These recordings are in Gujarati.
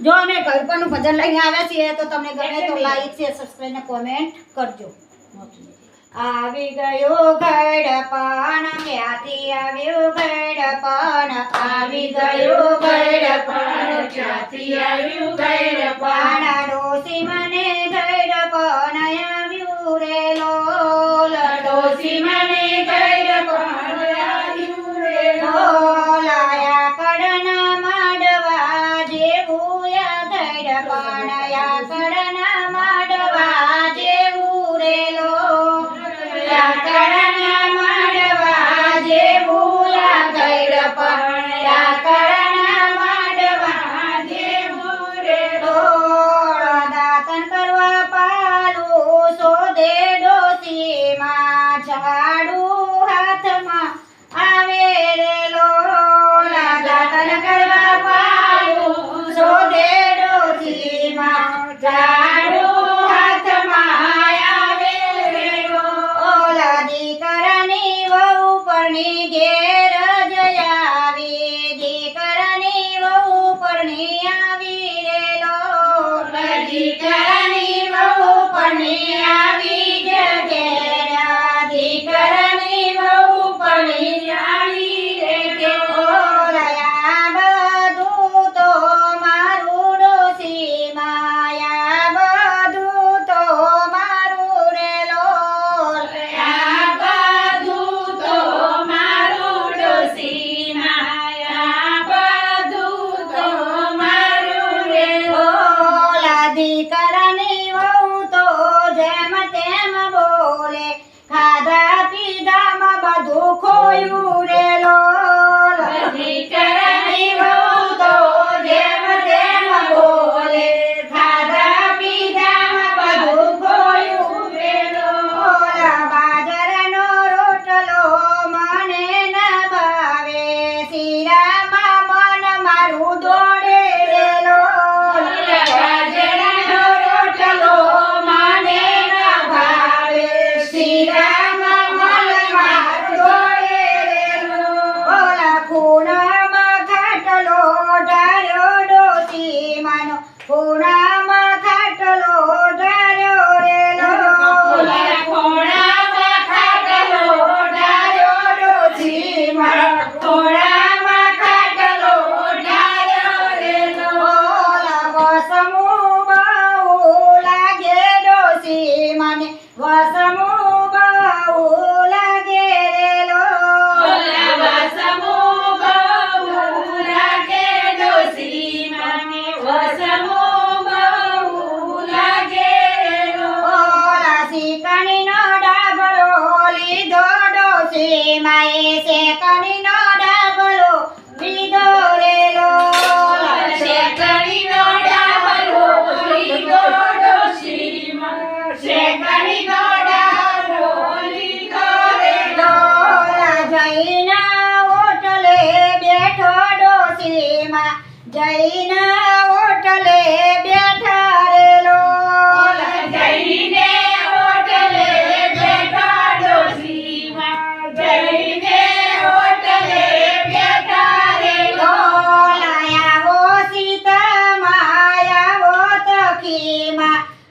જો અમે ઘર પરનું ભજન લઈને આવ્યા છીએ તો તમને ગમે તો લાઈક છે સબસ્ક્રાઇબ ને કોમેન્ટ કરજો. આવી ગયો ગડપણ ક્યાંથી આવ્યો ગડપણ આવી ગયો ગડપણ ક્યાંથી આવ્યું ગડપણ ડોસી મને ગડપણ આવ્યું રેલો. 一点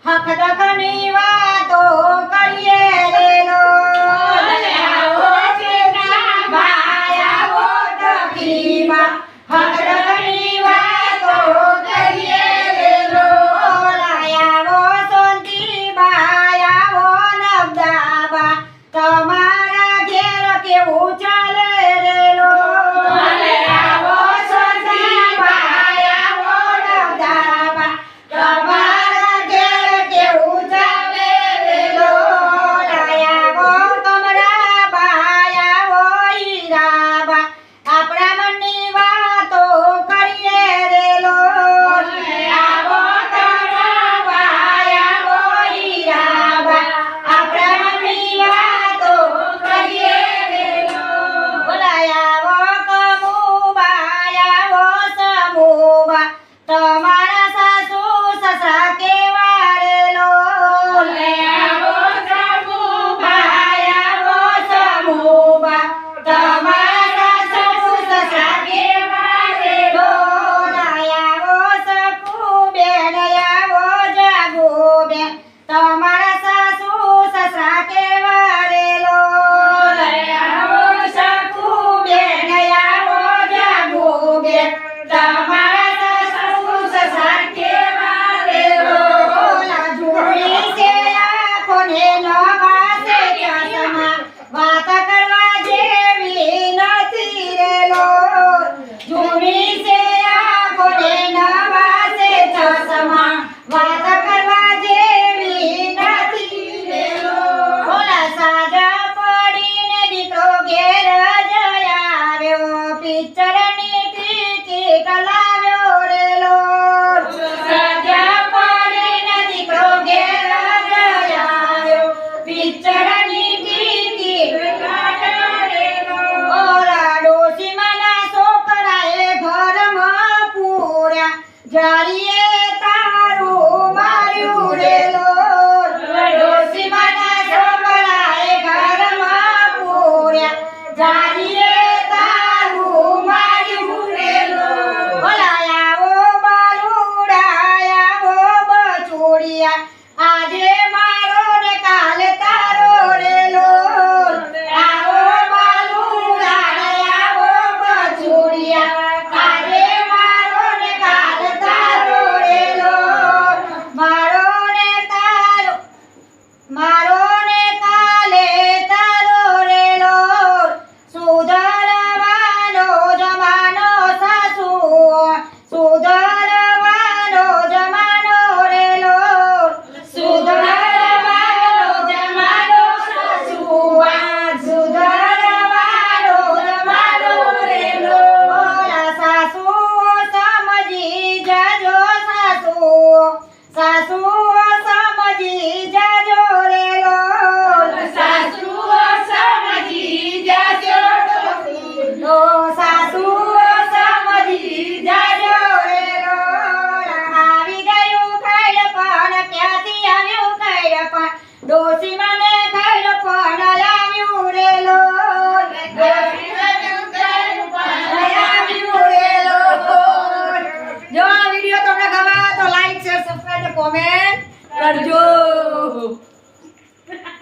హకదక నీవ